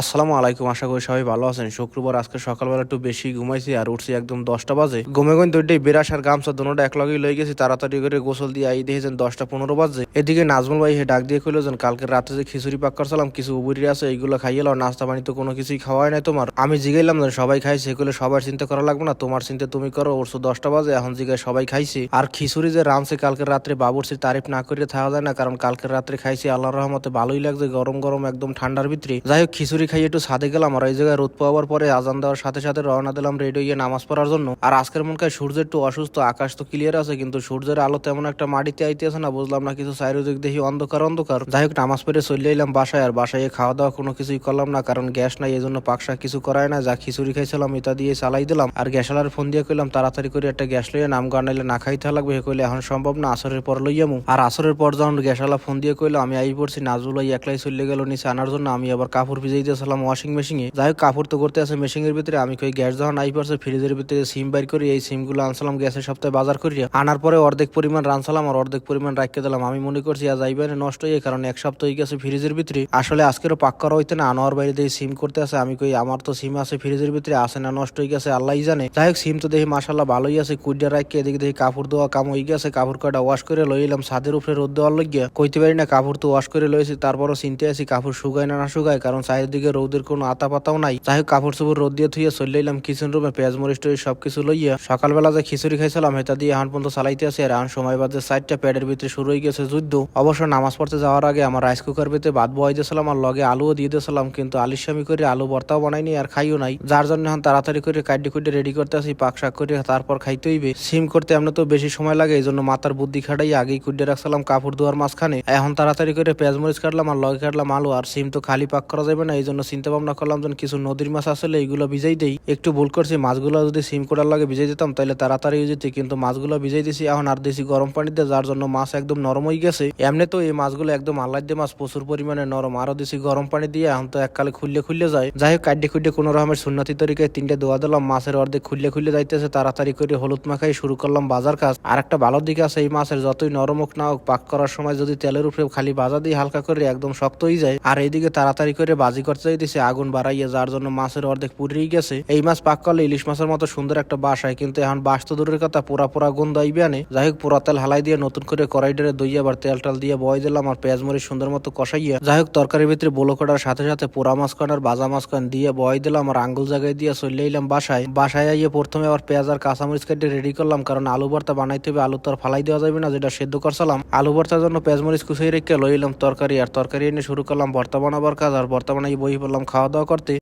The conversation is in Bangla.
আসসালামু আলাইকুম, আশা করি সবাই ভালো আছেন। শুক্রবার আজকে সকালবেলা একটু বেশি ঘুমাইছি আর উঠছি একদম দশটা বাজে। ঘুমে গন দুইটাই বিরাস আর গামছা দুটোটা এক লগে লই গেছি, তাড়াতাড়ি করে গোসল দিয়ে আই দেখেছেন দশটা পনেরো বাজে। এদিকে নাজমুল ভাই হে ডাক দিয়ে কইলো যেন কালকে রাতে যে খিচুড়ি পাক করছিলাম, কিছু উবুরি আছে এইগুলো খাইয়ে লাও, নাস্তা পানি তো কোনো কিছুই খাওয়াই নাই তোমার। আমি জিগাইলাম যেন সবাই খাইছে এগুলো সবার চিন্তা করা লাগবে না, তোমার চিন্তা তুমি করো ওরশো দশটা বাজে, এখন জিগায় সবাই খাইছে। আর খিচুড়ি যে রানছে কালকে রাত্রে বাবুরসির তারিফ না করে থাকা যায় না, কারণ কালকের রাত্রে খাইছি আল্লাহর রহমতে ভালোই লাগছে, গরম গরম একদম ঠান্ডার ভিতরে। যাই হোক, খিচুড়ি খাইয়ে একটু সাদে গেলাম আর ওই জায়গায় রোদ পাওয়ার পরে আজান দেওয়ার সাথে সাথে রওনা দিলাম রেডি হয়ে নামাজ পড়ার জন্য। আর আজকের মনে হয় সূর্য একটু অসুস্থ, আকাশ তো ক্লিয়ার আছে, কিন্তু সূর্যের আলো তেমন একটা মাটিতে আইতেছে না, বুঝলাম না কিছু চারিদিক দেখি অন্ধকার অন্ধকার। যাই হোক, নামাজ পড়ে চলে এলাম বাসায় আর বাসায় খাওয়া দাওয়া কোনো কিছুই করলাম না, কারণ গ্যাস নাই এই জন্য পাকশা কিছু করায় না, যা খিচুড়ি খাইছিলাম এটা দিয়ে চালাই দিলাম। আর গ্যাসালার ফোন দিয়ে কইলাম, তাড়াতাড়ি করে একটা গ্যাস লইয়া নাম গানাইলে না খাইতে লাগবে। হে কইলে, এখন সম্ভব না, আসরের পর লইয়ামু আর আসরের পর যখন গ্যাসালা ফোন দিয়ে কইলো, আমি আই পড়ছি, নাজুল ওই একলাই চলে গেল নিচে আনার জন্য, আমি আবার কাপড় ভিজাই দিয়েছিলাম ওয়াশিং মেশিনে যাই হোক, কাপড় তো করতে আছে মেশিনের ভিতরে। আমি কই গ্যাস যখন আই পড়ছে ফ্রিজের ভিতরে সিম বাইর করি, এই সিমগুলো আনসালাম গ্যাসের সপ্তাহে বাজার করি। আনার পরে অর্ধেক পরিমাণ রানসালাম আর অর্ধেক পরিমাণ রাখতে দিলাম। আমি মনে করছি আজ আইবার নষ্ট হয়ে কারণ এক সপ্তাহ হয়ে গেছে ফ্রিজের ভিতরে। আসলে আজকেরও পাক করা হইতে না, আনোয়ার বাইরে দিয়ে সিম করতে আছে। আমি কই আমার তো সিম আছে ফ্রিজের ভিতরে আসে না নষ্ট হয়ে গেছে, আল্লাহই জানে। যাই হোক সিম তো দেখি মাসাল্লাহ ভালোই আছে, কুইডা রাখকে এদিকে দেখি কাপড় দেওয়া কাম হয়ে গেছে, কাপড় কয়টা ওয়াশ করে লইলাম ছাদের উপরে রোদ দেওয়ার লইয়া কইতে পারি না, কাপড় তো ওয়াশ করে লইছি তারপরও চিনতে আছি কাপড় শুকায় না না শুকায়, কারণ চারিদিকে রোদের কোনো আতা পাতাও নাই। যাই হোক কাপড় চোপড় রোদ দিয়ে থুইয়া চলে এলাম কিচেন রুমে পেঁয়াজ মরিচ টরিচ সবকিছু লইয়া সকালবেলা যে খিচুড়ি খাইছিলাম, হেতা দিয়ে এখন পর্যন্ত চালাইতে আছে। আর এখন সময় বাদে চারটা প্যাডের ভিতরে শুরু হয়ে গেছে যুদ্ধ। অবশ্য নামাজ পড়তে যাওয়ার আগে আমার রাইস কুকার ভিতরে ভাত বয় দিয়েছিলাম আর লগে আলুও দিয়ে দিয়েছিলাম, কিন্তু আলিশামি করে আলু ভর্তাও বানাইনি আর খাইও নাই। যার জন্য এখন তাড়াতাড়ি করে কাড্ডি কুড্ডি রেডি করতে আসি পাক শাক করে তারপর খাইতে হইবে। সিম করতে আমরা তো বেশি সময় লাগে এই জন্য মাথার বুদ্ধি খাটাই আগেই কুড্ডে রাখছিলাম কাপড় ধোয়ার মাঝখানে। এখন তাড়াতাড়ি করে পেঁয়াজ মরিচ কাটলাম আর লগে কাটলাম আলু। আর সিম তো খালি পাক করা যাবে না জন্য চিন্তা ভাবনা করলাম যেন কিছু নদীর মাছ আসলে এইগুলো ভিজাই দেই। একটু ভুল করছি, মাছগুলো যদি সিম করার লাগে ভিজাই দিতাম তাহলে তাড়াতাড়ি যেত, কিন্তু মাছগুলো ভিজাই দিছি, এখন আর দিছি গরম পানিতে যার জন্য মাছ একদম নরম হয়ে গেছে। এমনি তো এই মাছগুলো একদম আল্লাহ মাছ, প্রচুর পরিমাণে নরম। আরও দিছি গরম পানি দিয়ে এখন তো এককালে খুললে খুললে যায়। যাই হোক, কাড্ডে খুড্ডে কোনো রকমের সুন্নতি তরিকায় তিনটে দোয়া দিলাম, মাছের অর্ধেক খুললে খুললে যাইতেছে। তাড়াতাড়ি করে হলুদ মাখাই শুরু করলাম বাজার কাজ। আর একটা ভালো দিক আছে, এই মাছের যতই নরম হোক না হোক, পাক করার সময় যদি তেলের উপরে খালি বাজা দিয়ে হালকা করে একদম শক্ত হয়ে যায়, আর এইদিকে তাড়াতাড়ি করে বাজি করতে দিছে আগুন বাড়াইয়া যার জন্য মাছের অর্ধেক পুড়েই গেছে। এই মাছ পাক করলে ইলিশ মাছের মতো সুন্দর একটা বাস হয়। কিন্তু এখন বাস তো দূরের কথা পুরা পুরা গন্ধ আইবে আনে। যাই হোক পুরা তেল হালাই দিয়ে নতুন করে কড়াইডারে দইয়ে আবার তেল টাল দিয়ে বয় দিলাম আর পেঁয়াজ মরিচ সুন্দর মতো কষাইয়া, যাই হোক, তরকারির ভিতরে বলো করার সাথে সাথে পোড়া মাছ কাটার বাজা মাছ কান দিয়ে বয় দিলাম আর আঙ্গুল জায়গায় দিয়ে চলে এলাম বাসায়। বাসায় আইয়ে প্রথমে আবার পেঁয়াজ আর কাঁচামরিচ কেটে রেডি করলাম, কারণ আলু ভর্তা বানাইতে হবে, আলু তো আর ফালাই দেওয়া যাবে না, যেটা সেদ্ধ করছিলাম। আলু ভর্তার জন্য পেঁয়াজ মরিচ কুচিয়ে রেখে লইলাম তরকারি, আর তরকারি এনে শুরু করলাম ভর্তা বানাবার কাজ, আর ভর্তা বানাই বই পড়লাম খাওয়া দাওয়া করতে।